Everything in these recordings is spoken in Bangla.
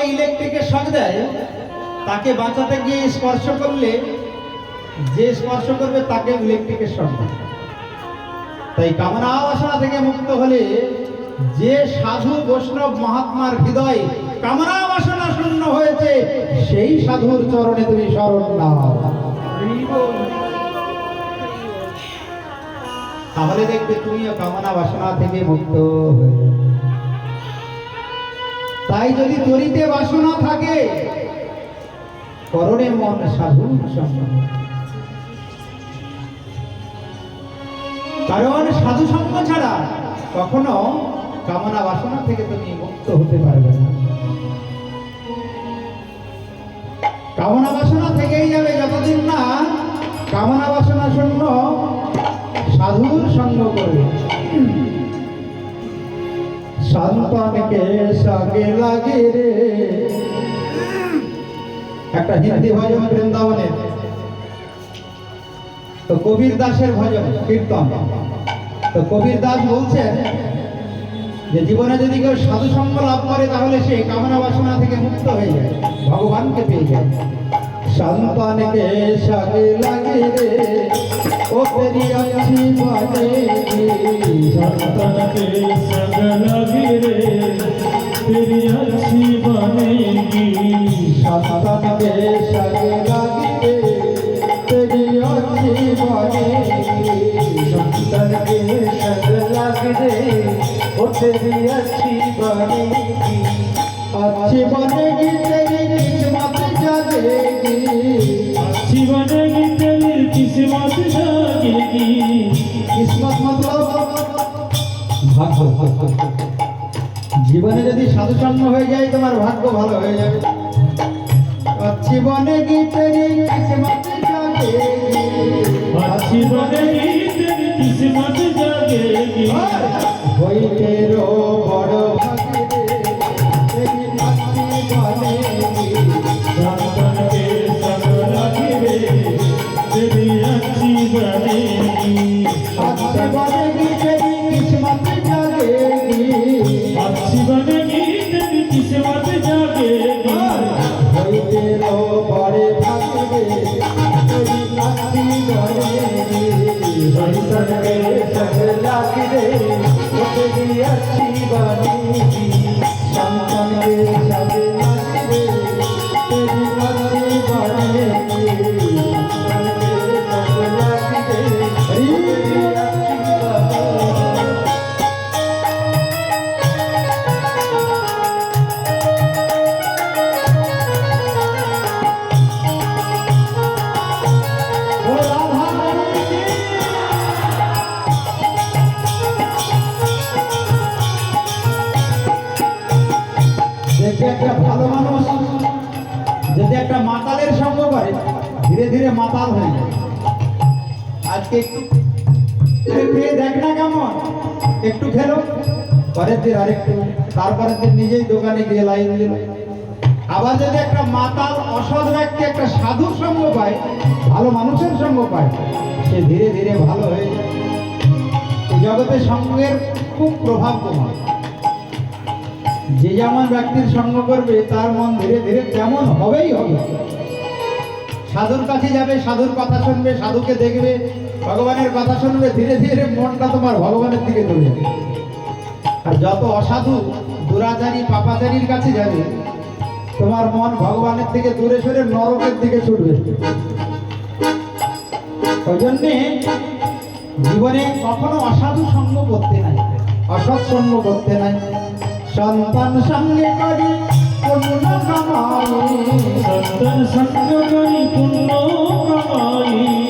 কাউকে ইলেকট্রিকের শক দেয়, তাকে বাঁচাতে গিয়ে স্পর্শ করলে, যে স্পর্শ করবে তাকে ইলেকট্রিকের শক দেয় তাই কামনা বাসনা থেকে মুক্ত হলে যে সাধু বৈষ্ণব মহাত্মার হৃদয় কামনা বাসনা শূন্য হয়েছে, সেই সাধুর চরণে তুমি স্মরণ নাও তাহলে দেখবে তুমিও কামনা বাসনা থেকে মুক্ত হয়ে। তাই যদি তরিতে বাসনা থাকে করণে মন সাধু সঙ্গ। কারণ সাধু সঙ্গ ছাড়া কখনো কামনা বাসনা থেকে তুমি মুক্ত হতে পারবে না। কামনা বাসনা থেকেই যাবে যতদিন না কামনা বাসনা শূন্য সাধুর সঙ্গ করবে। সন্তানকে সঙ্গে লাগে রে। একটা হিন্দি ভজন বৃন্দাবনের তো কবির দাসের ভজন, কীর্তন। তো কবির দাস বলছেন যে, জীবনে যদি কেউ সাধু সঙ্গ লাভ করে, তাহলে সে কামনা বাসনা থেকে মুক্ত হয়ে যায়, ভগবানকে পেয়ে যায়। সন্তানকে সঙ্গে লাগে রে। ओ तेरी अच्छी बातें जाता के संग लगी रे तेरी अच्छी बनेगी के संग জীবনে যদি সাধুসন্ন হয়ে যায় তোমার ভাগ্য ভালো হয়ে যাবে। জীবনে গীতের জীবনে সাথে একটু খেলো। পরের দিন আরেকটু, তারপরের দিন নিজেই দোকানে গিয়ে লাইন দিল। আবার যদি একটা মাতাল অসৎ ব্যক্তি, একটা সাধুর সঙ্গ পায়, ভালো মানুষের সঙ্গ পায়, সে ধীরে ধীরে ভালো হয়ে যায়। জগতে সঙ্গের খুব প্রভাব কমায় যে যেমন ব্যক্তির সঙ্গ করবে, তার মন ধীরে ধীরে তেমন হবেই হবে। সাধুর কাছে যাবে, সাধুর কথা শুনবে, সাধুকে দেখবে ভগবানের কথা শুনবে ধীরে ধীরে মনটা তোমার ভগবানের দিকে চলে যাবে। আর যত অসাধু, দুরাচারী, পাপাচারীর কাছে যাবে, তোমার মন ভগবানের থেকে দূরে সরে নরকের দিকে ছুটবে। ওই জন্যে জীবনে কখনো অসাধু সঙ্গ করতে নাই। অসৎ সঙ্গ করতে নাই। সন্তান সঙ্গে করি পূর্ণ কামাই সন্তন সঙ্গ করি পুণ্য কামাই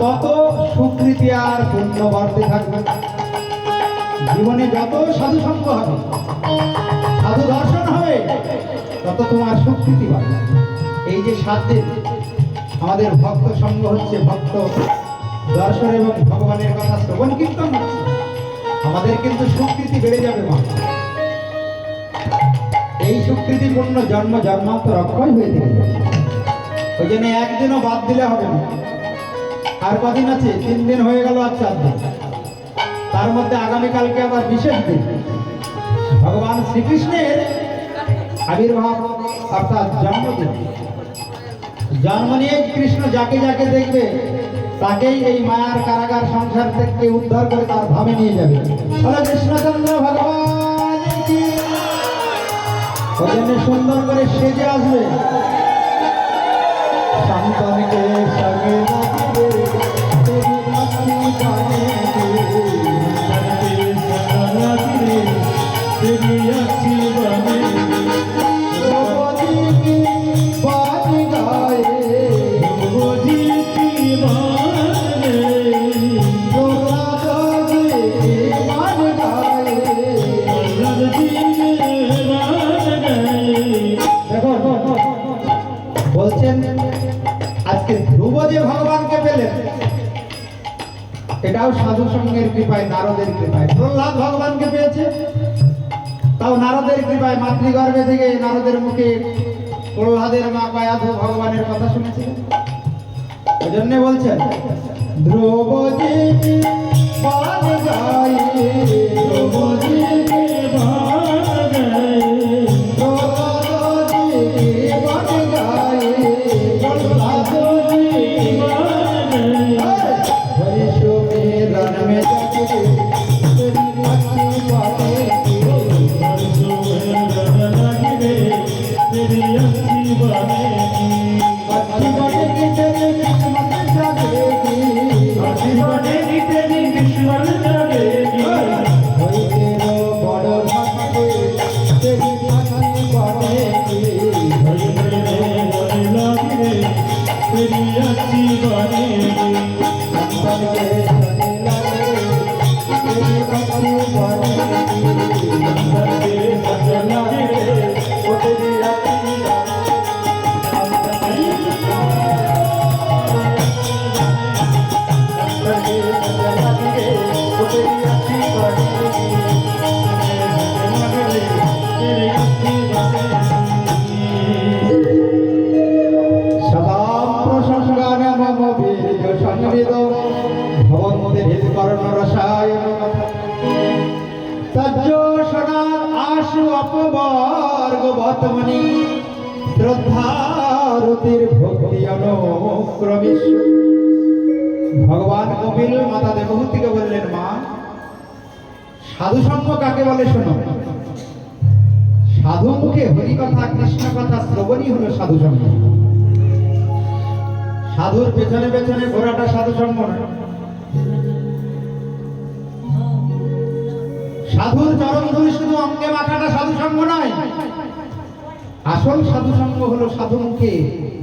তত সুকৃতি আর পুণ্য বাড়তে থাকবে? জীবনে যত সাধু সঙ্গ হবে, সাধু দর্শন হবে, তত তোমার সুকৃতি বাড়বে। এই যে সাত দিন, আমাদের ভক্ত সঙ্গ হচ্ছে ভক্ত দর্শন এবং ভগবানের কথা শ্রবণ কীর্তন আমাদের কিন্তু সুকৃতি বেড়ে যাবে, মা। এই সুকৃতিপূর্ণ জন্ম জন্মান্তর অক্ষয় হয়ে যাবে ওই জন্য একদিনও বাদ দিলে হবে না। আর কদিন আছে? তিন দিন হয়ে গেল আর চার দিন। তার মধ্যে আগামীকালকে আবার বিশেষ দিন। ভগবান শ্রীকৃষ্ণের আবির্ভাব, অর্থাৎ জন্মদিন। জন্ম নিয়ে কৃষ্ণ যাকে যাকে দেখবে, তাকেই এই মায়ার কারাগার সংসার থেকে উদ্ধার করে তার ধামে নিয়ে যাবে। হলো কৃষ্ণচন্দ্র ভগবান সুন্দর করে সেজে আসবে। সন্তানকে সঙ্গে রাখবে। তেরি আখি পানে এটাও সঙ্গের কৃপায়, নারদের কৃপায়। প্রহ্লাদ ভগবানকে পেয়েছে। তাও নারদের কৃপায়, মাতৃগর্ভে থেকে নারদের মুখে প্রহ্লাদের মা কয়াধ ভগবানের কথা শুনেছিলেন। ওই জন্য বলছেন দ্রৌপদী কি तेरी অনুক্রমিস ভগবান কপিল মাতা দেবহূতিকে বললেন, মা সাধু সঙ্গ কাকে বলে শোনো? সাধু মুখে হরি কথা কৃষ্ণ কথা শ্রবণই হলো সাধু সঙ্গ সাধুর পেছনে পেছনে ঘোরাটা সাধু সঙ্গ নয়। সাধুর চরণ ধরে শুধু অঙ্গে মাখাটা সাধু সঙ্গ নয়। আসল সাধু সঙ্গ হলো সাধু মুখে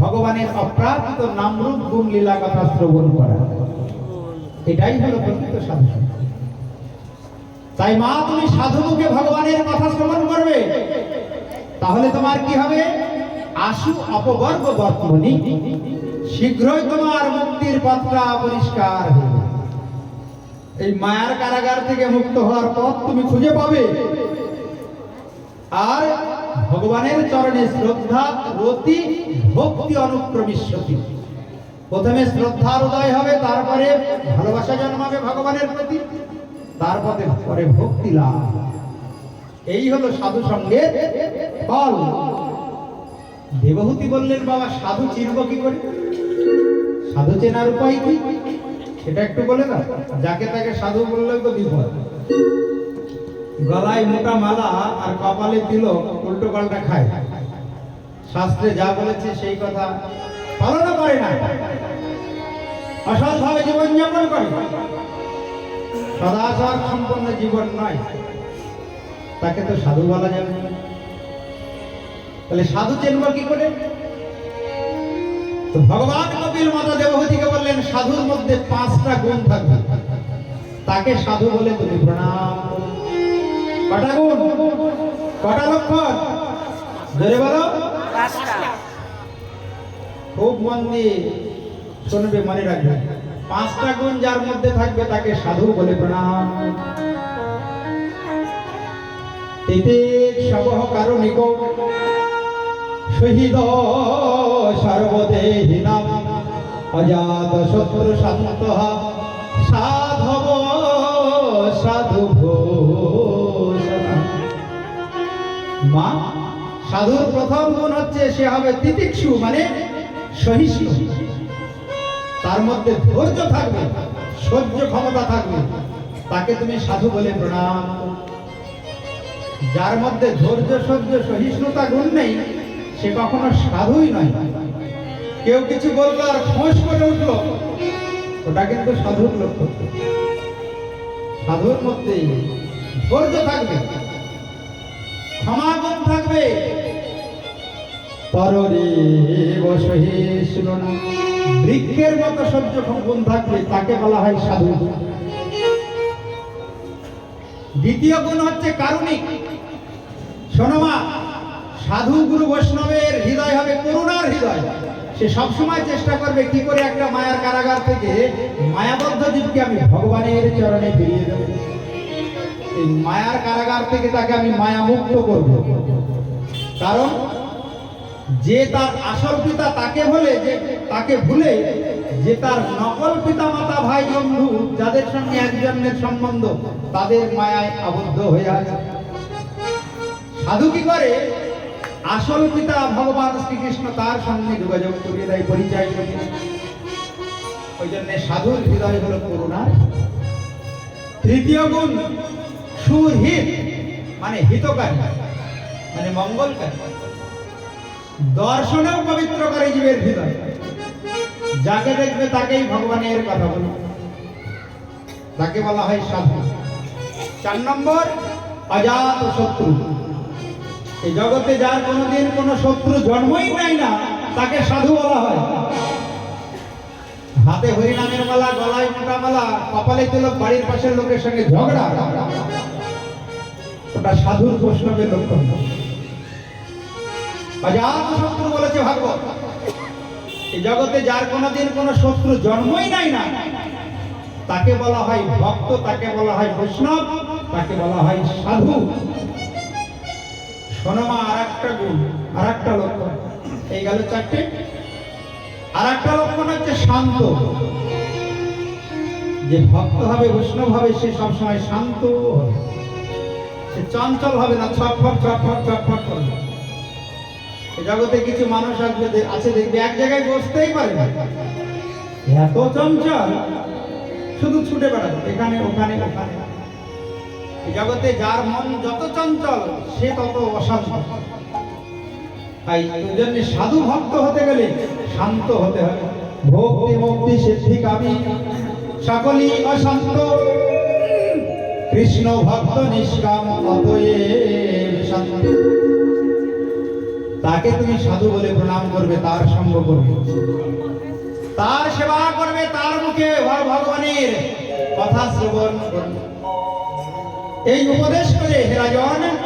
ভগবানের অপ্রাকৃত নামরূপ গুণ লীলা কথা শ্রবণ করা। এটাই হলো প্রকৃত সাধু তাই মা, তুমি সাধু মুখে ভগবানের কথা শ্রবণ করবে। তাহলে তোমার কি হবে? আশু অপবর্গ বর্তমানি শীঘ্রই তোমার মুক্তির পথটা পরিষ্কার যাবে। এই মায়ার কারাগার থেকে মুক্ত হওয়ার পথ তুমি খুঁজে পাবে। আর ভগবানের চরণে শ্রদ্ধা, রতি, ভক্তি অনুক্রমিষ্যতি প্রথমে শ্রদ্ধার উদয় হবে, তারপরে ভালোবাসা জন্মাবে ভগবানের প্রতি, তারপরে পরে ভক্তি লাভ এই হলো সাধু সঙ্গের ফল। দেবহূতি বললেন, বাবা, সাধু চিনব কি করে? সাধু চেনার উপায় কি? সেটা একটু বলে না যাকে তাকে সাধু বললে তো বিপদ। গলায় মোটা মালা আর কপালে দিল উল্টো পাল্টা খায়। শাস্ত্রে যা বলেছে সেই কথা পালন করে না। অসৎভাবে জীবনযাপন করে। সদাচার সম্পন্ন জীবন নয়। তাকে তো সাধু বলা যাবে। তাহলে সাধু চেনব কি করে? তো ভগবান কপিল মাতা দেবহূতিকে বললেন, সাধুর মধ্যে পাঁচটা গুণ থাকবে। তাকে সাধু বলে তুমি প্রণাম করো। কটা গুণ কটা লক্ষণ জোরে বলো। খুব মন দিয়ে শুনবে মনে রাখবে। পাঁচটা গুণ যার মধ্যে থাকবে তাকে সাধু বলে প্রণাম। তিতিক সবহ কারণিক। শহীদ সর্বদেহিনাম। অজাত শত্রু শান্ত। সাধব সাধু ঘোষণা মা, সাধুর প্রথম গুণ হচ্ছে সে হবে তিতিক্ষু মানে সহিষ্ণু। তার মধ্যে ধৈর্য থাকবে, সহ্য ক্ষমতা থাকবে, তাকে তুমি সাধু বলে প্রণাম। যার মধ্যে ধৈর্য, সহ্য, সহিষ্ণুতা গুণ নেই, সে কখনো সাধুই নয়। কেউ কিছু বলল আর ফোঁস করে উঠল, ওটা কিন্তু সাধুর লক্ষ্য। সাধুর মধ্যে ধৈর্য থাকবে ক্ষমাগুণ থাকবে। বৃক্ষের মতো সহ্য গুণ থাকবে তাকে বলা হয় সাধু। দ্বিতীয় গুণ হচ্ছে কারুণিক। শোনোমা সাধু গুরু বৈষ্ণবের হৃদয় হবে করুণার হৃদয়। সে সবসময় চেষ্টা করবে কি করে একটা মায়ার কারাগার থেকে মায়াবদ্ধ জীবকে আমি ভগবানের চরণে ফিরিয়ে দেব। এই মায়ার কারাগার থেকে তাকে আমি মায়া মুক্ত করব। কারণ যে তার আসল পিতা তাকে ভুলে যে তাকে ভুলে, যে তার নকল পিতা মাতা ভাই বন্ধু যাদের সঙ্গে এক জন্মের সম্বন্ধ, তাদের মায়ায় আবদ্ধ হয়ে আছে। সাধু কি করে? আসল পিতা ভগবান শ্রীকৃষ্ণ তার সঙ্গে যোগাযোগ করিয়ে দেয়, পরিচয় করিয়ে ওই জন্য সাধুর হৃদয় হলো করুণা। তৃতীয় গুণ সুহিত মানে হিতকারী মানে মঙ্গলকারী। দর্শনেও পবিত্র করে জীবের হৃদয় যাকে দেখবে তাকেই ভগবানের কথা বলবে তাকে বলা হয় সাধু। চার নম্বর, অজাত শত্রু। এই জগতে যার কোনোদিন কোনো শত্রু জন্মই নেয় না, তাকে সাধু বলা হয়। হাতে হরিনামের মালা, গলায় মোটা মালা, কপালে তিলক বাড়ির পাশের লোকের সঙ্গে ঝগড়া। ওটা সাধুর বৈষ্ণবের লক্ষণ শত্রু বলেছে, ভাগবত, এই জগতে যার কোনোদিন কোনো শত্রু জন্মই নাই না, তাকে বলা হয় ভক্ত, তাকে বলা হয় বৈষ্ণব, তাকে বলা হয় সাধু। সোনমা আর একটা গুণ আর একটা লক্ষণ। এই গেল চারটে। আর একটা লক্ষণ হচ্ছে শান্ত। যে ভক্ত হবে, বৈষ্ণব হবে, সে সবসময় শান্ত। হবে। সে চঞ্চল হবে না ছটফট ছটফট ছটফট করবে জগতে কিছু মানুষ আসবে আছে, দেখবে, এক জায়গায় বসতেই পারে না। এত চঞ্চল, শুধু ছুটে বেড়াবে, এখানে, ওখানে ওখানে। জগতে যার মন যত চঞ্চল, সে তত অশান্ত তাই জন্য সাধু ভক্ত হতে গেলে শান্ত হতে হবে। ভক্তি, মুক্তি, সিদ্ধি, কামি, সকলই অশান্ত। কৃষ্ণ ভক্ত নিষ্কাম তাকে তুমি সাধু বলে প্রণাম করবে, তার সঙ্গ করবে। তার সেবা করবে, তার মুখে ভগ- ভগবানের কথা শ্রবণ করবে। এই উপদেশ করে হেরাজন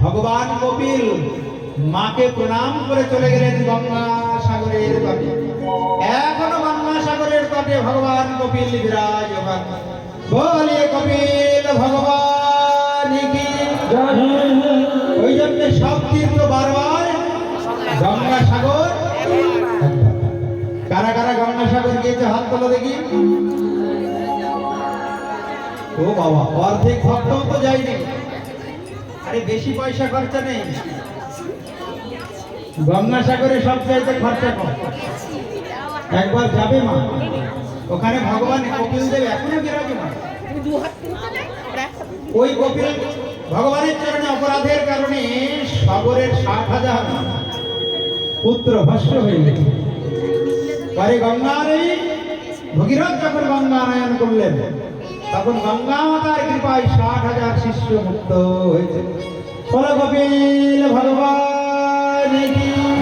ভগবান কপিল মাকে প্রণাম করে চলে গেলেন গঙ্গা সাগরের তটে। এখনও গঙ্গা সাগরের তটে ভগবান কপিল বিরাজমান। বলে কপিল ভগবান ওই জন্য সব তীর্থ বারবার গঙ্গা সাগর কারা কারা গঙ্গা সাগর গিয়েছে হাত তোলো দেখি। ও বাবা, অর্ধেক ভক্তও তো যায়নি। আরে বেশি পয়সা খরচা নেই। গঙ্গা সাগরে সব চাইতে খরচা কম। একবার যাবে মা? ওখানে ভগবান কপিল দেব এখনও বিরাজমান ওই কপিল ভগবানের চরণে অপরাধের কারণে সাগরের ষাট হাজার পুত্র হয়ে গেছে। পরে গঙ্গার এই ভগীরথ যখন গঙ্গা আনয়ন করলেন, তখন গঙ্গা মাতার কৃপায় ষাট হাজার শিষ্য মুক্ত হয়েছে। বল কপিল ভগবান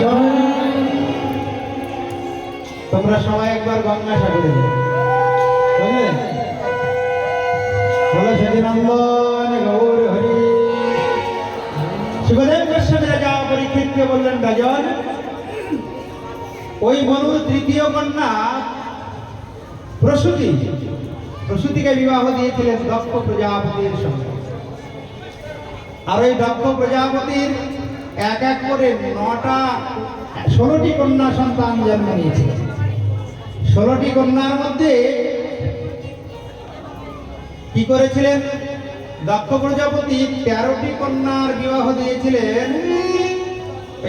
জয়। তোমরা সবাই একবার গঙ্গা সাগরে গৌর, হরি। রাজা বললেন ওই কন্যা প্রসূতি, প্রসূতিকে বিবাহ দিয়েছিলেন দক্ষ প্রজাপতির সঙ্গে। আর ওই দক্ষ প্রজাপতির এক এক করে নটা, ষোলোটি কন্যা সন্তান জন্ম নিয়েছে। ষোলোটি কন্যার মধ্যে কি করেছিলেন? দক্ষ প্রজাপতি তেরোটি কন্যার বিবাহ দিয়েছিলেন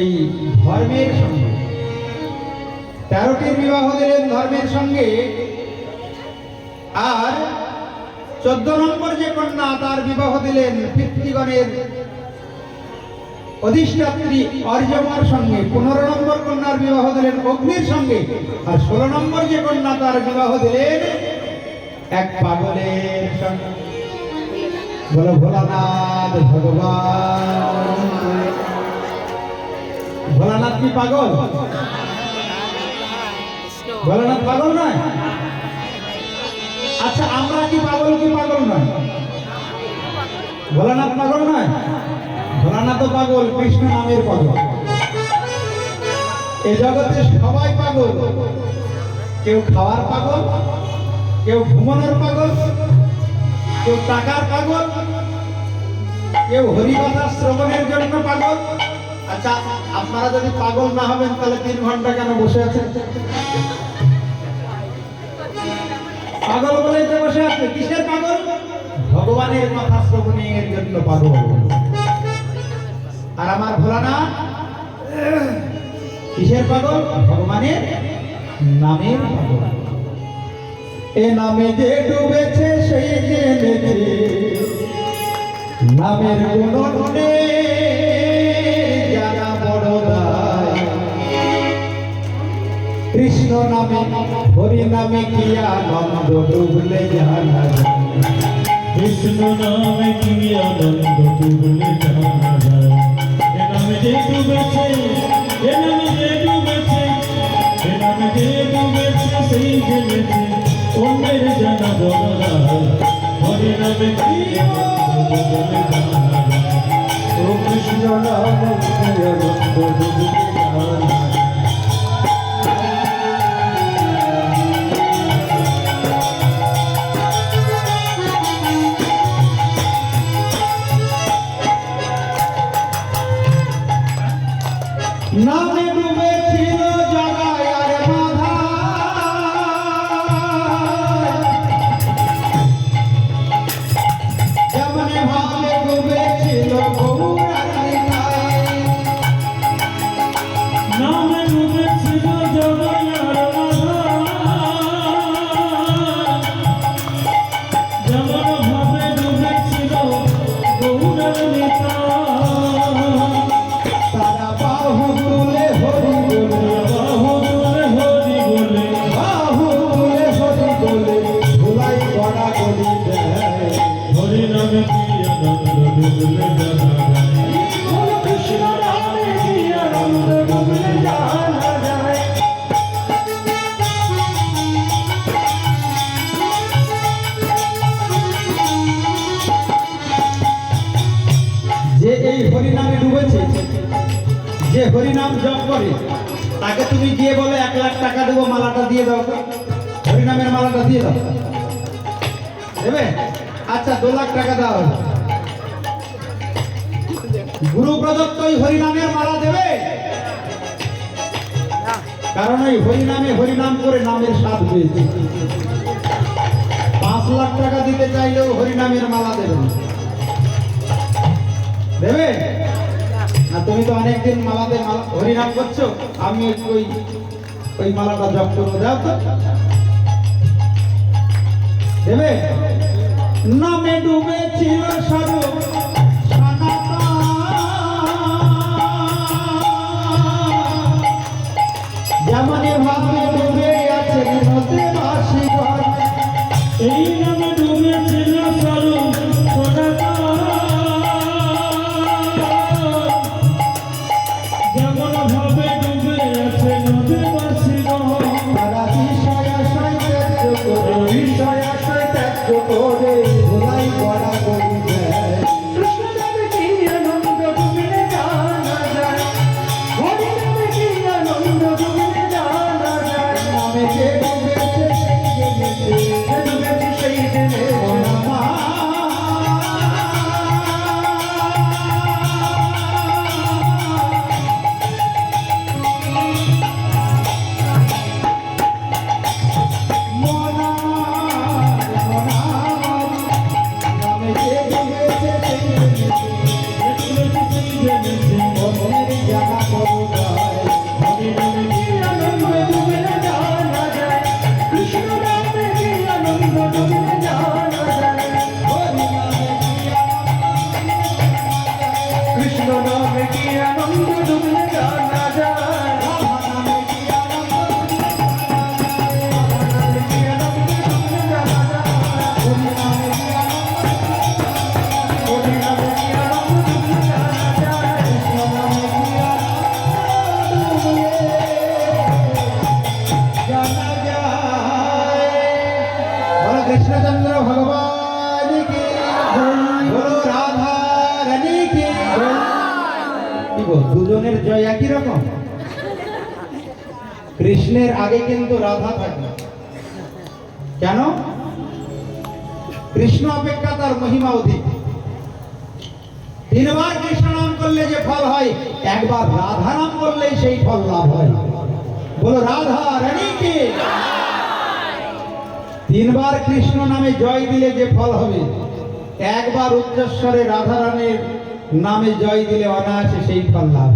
এই ধর্মের সঙ্গে। তেরোটির বিবাহ দিলেন ধর্মের সঙ্গে। আর চোদ্দ নম্বর যে কন্যা, তার বিবাহ দিলেন পিতৃগণের অধিষ্ঠাত্রী অর্জমার সঙ্গে পনেরো নম্বর কন্যার বিবাহ দিলেন অগ্নির সঙ্গে, আর ষোলো নম্বর যে কন্যা তার বিবাহ দিলেন এক পাগলের সঙ্গে। বলো, ভোলানাথ ভগবান। ভোলানাথ কি পাগল? ভোলানাথ পাগল নয়? আচ্ছা আমরা কি পাগল কি পাগল নয়? ভোলানাথ পাগল নয়? ভোলানাথ পাগল, কৃষ্ণ নামের পাগল। এ জগতে সবাই পাগল। কেউ খাওয়ার পাগল, কেউ ঘুমানোর পাগল, কেউ টাকার পাগল, কেউ হরিকথা শ্রবণের জন্য পাগল। আচ্ছা আপনারা যদি পাগল না হবেন, তাহলে তিন ঘণ্টা কেন বসে আছেন? পাগল বলেই তো বসে আছে, কিসের পাগল? ভগবানের কথা শ্রবণের জন্য পাগল। আর আমার ভোলানা কিসের পাগল? ভগবানের নামের পাগল। এ নামে যে ডুবেছে সেই জেনেছে নামের জানা বড় কৃষ্ণ নামে, হরি নামে কি আনন্দ ডুবলে জানা। কৃষ্ণ নামে কি আনন্দ ডুবলে জানা যে ডুবেছে এ নামে যে ডুবেছে এ নামে যে ডুবেছে সেই জেনেছে অন্যের জানা রায় হরি নামে কি ও কৃষ্ণ নামে টাকা দেবো, মালাটা দিয়ে দাও তো। হরিনামের মালাটা দিয়ে দাও। দেবে? আচ্ছা দু লাখ টাকা দাও। গুরু প্রদত্ত ওই হরিনামের মালা দেবে। কারণ ওই হরিনামে হরিনাম করে নামের স্বাদ পেয়েছে পাঁচ লাখ টাকা দিতে চাইলেও হরিনামের মালা দেবে দেবে? না, তুমি তো অনেকদিন মালাতে মালা হরিনাম করছ, আমি ওই- ওই মালাটা জপ করব দাও তো দেবে নামে ডুবেছিল স্বরূপ। যেমন দুজনের জয় একই রকম কৃষ্ণের আগে কিন্তু রাধা থাকবে কেন কৃষ্ণ অপেক্ষা তার মহিমা অধিক তিনবার কৃষ্ণ নাম করলে যে ফল হয় একবার রাধা নাম করলেই সেই ফল লাভ হয় বলো, রাধা রানী কে তিনবার কৃষ্ণ নামে জয় দিলে যে ফল হবে একবার উচ্চস্বরে রাধা রানীর নামে জয় দিলে অনায়াসে সেই ফল লাভ।